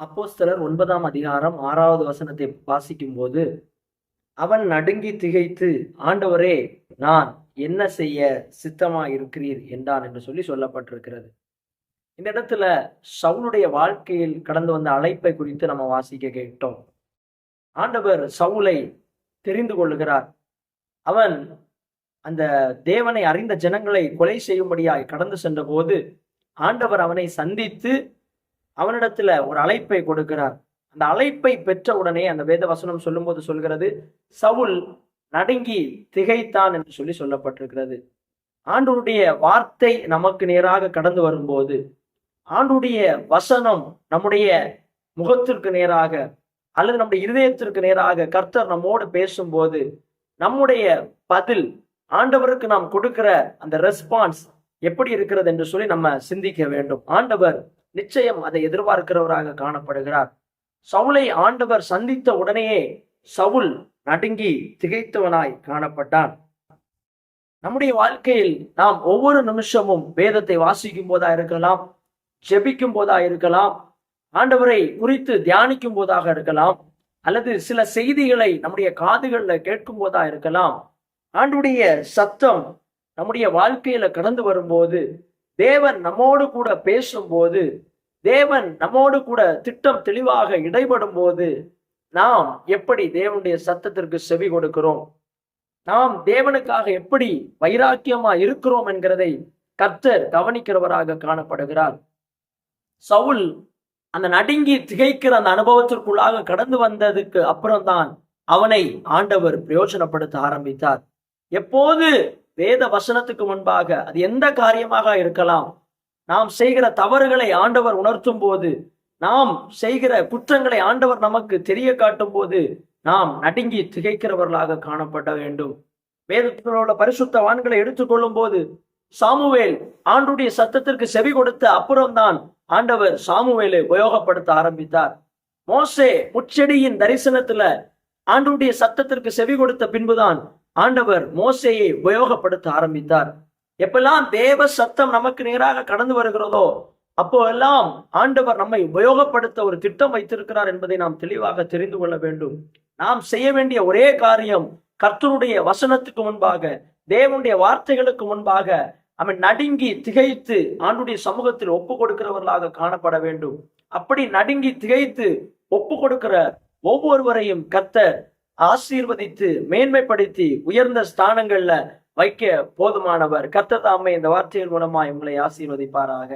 அப்போஸ்தலர் ஒன்பதாம் அதிகாரம் ஆறாவது வசனத்தை வாசிக்கும் போது அவன் நடுங்கி திகைத்து ஆண்டவரே நான் என்ன செய்ய சித்தமா இருக்கிறீர் என்றான் என்று சொல்லி சொல்லப்பட்டிருக்கிறது. இந்த இடத்துல சவுனுடைய வாழ்க்கையில் கடந்து வந்த அழைப்பை குறித்து நம்ம வாசிக்க கேட்டோம். ஆண்டவர் சவுலை தெரிந்து கொள்ளுகிறார். அவன் அந்த தேவனை அறிந்த ஜனங்களை கொலை செய்யும்படியாய் கடந்து சென்ற போது ஆண்டவர் அவனை சந்தித்து அவனிடத்துல ஒரு அழைப்பை கொடுக்கிறார். அந்த அழைப்பை பெற்ற உடனே அந்த வேத வசனம் சொல்லும்போது சொல்கிறது சவுல் நடுங்கி திகைத்தான் என்று சொல்லி சொல்லப்பட்டிருக்கிறது. ஆண்டவருடைய வார்த்தை நமக்கு நேராக கடந்து வரும்போது ஆண்டுடைய வசனம் நம்முடைய முகத்திற்கு நேராக அல்லது நம்முடைய இருதயத்திற்கு நேராக கர்த்தர் நம்மோடு பேசும்போது நம்முடைய பதில் ஆண்டவருக்கு நாம் கொடுக்கிற அந்த ரெஸ்பான்ஸ் எப்படி இருக்கிறது என்று சொல்லி நம்ம சிந்திக்க வேண்டும். ஆண்டவர் நிச்சயம் அதை எதிர்பார்க்கிறவராக காணப்படுகிறார். சவுலை ஆண்டவர் சந்தித்த உடனேயே சவுல் நடுங்கி திகைத்தவனாய் காணப்பட்டான். நம்முடைய வாழ்க்கையில் நாம் ஒவ்வொரு நிமிஷமும் வேதத்தை வாசிக்கும் போதா இருக்கலாம் ஜெபிக்கும் போதா இருக்கலாம் ஆண்டவரை குறித்து தியானிக்கும் போதாக இருக்கலாம் அல்லது சில செய்திகளை நம்முடைய காதுகளில் கேட்கும் போதா இருக்கலாம். ஆண்டுடைய சத்தம் நம்முடைய வாழ்க்கையில கடந்து வரும்போது தேவன் நம்மோடு கூட பேசும்போது தேவன் நம்மோடு கூட திட்டம் தெளிவாக இடைபடும் போது நாம் எப்படி தேவனுடைய சத்தத்திற்கு செவி கொடுக்கிறோம்? நாம் தேவனுக்காக எப்படி வைராக்கியமா இருக்கிறோம் என்கிறதை கர்த்தர் கவனிக்கிறவராக காணப்படுகிறார். சவுல் அந்த நடுங்கி திகைக்கிற அந்த அனுபவத்திற்குள்ளாக கடந்து வந்ததுக்கு அப்புறம்தான் அவனை ஆண்டவர் பிரயோஜனப்படுத்த ஆரம்பித்தார். எப்போது வேத வசனத்துக்கு முன்பாக அது எந்த காரியமாக இருக்கலாம்? நாம் செய்கிற தவறுகளை ஆண்டவர் உணர்த்தும் போது நாம் செய்கிற குற்றங்களை ஆண்டவர் நமக்கு தெரிய காட்டும் போது நாம் நடுங்கி திகைக்கிறவர்களாக காணப்பட வேண்டும். வேதத்தில் உள்ள பரிசுத்தவான்களை எடுத்துக்கொள்ளும் போது சாமுவேல் ஆண்டுடைய சத்தத்திற்கு செவி கொடுத்த அப்புறம்தான் ஆண்டவர் சாமுவேலை உபயோகப்படுத்த ஆரம்பித்தார். மோசே முச்செடியின் தரிசனத்துல ஆண்டுடைய சத்தத்திற்கு செவி கொடுத்த பின்புதான் ஆண்டவர் மோசையை உபயோகப்படுத்த ஆரம்பித்தார். எப்பெல்லாம் தேவ சத்தம் நமக்கு நேராக கடந்து வருகிறதோ அப்போ எல்லாம் ஆண்டவர் நம்மை உபயோகப்படுத்த ஒரு திட்டம் வைத்திருக்கிறார் என்பதை நாம் தெளிவாக தெரிந்து கொள்ள வேண்டும். நாம் செய்ய வேண்டிய ஒரே காரியம் கர்த்தருடைய வசனத்துக்கு முன்பாக தேவனுடைய வார்த்தைகளுக்கு முன்பாக அவன் நடுங்கி திகைத்து ஆண்டுடைய சமூகத்தில் ஒப்பு கொடுக்கிறவர்களாக காணப்பட வேண்டும். அப்படி நடுங்கி திகைத்து ஒப்பு கொடுக்கிற ஒவ்வொருவரையும் கத்த ஆசீர்வதித்து மேன்மைப்படுத்தி உயர்ந்த ஸ்தானங்கள்ல வைக்க போதுமானவர். கத்ததாமை இந்த வார்த்தையின் மூலமா உங்களை ஆசீர்வதிப்பாராக.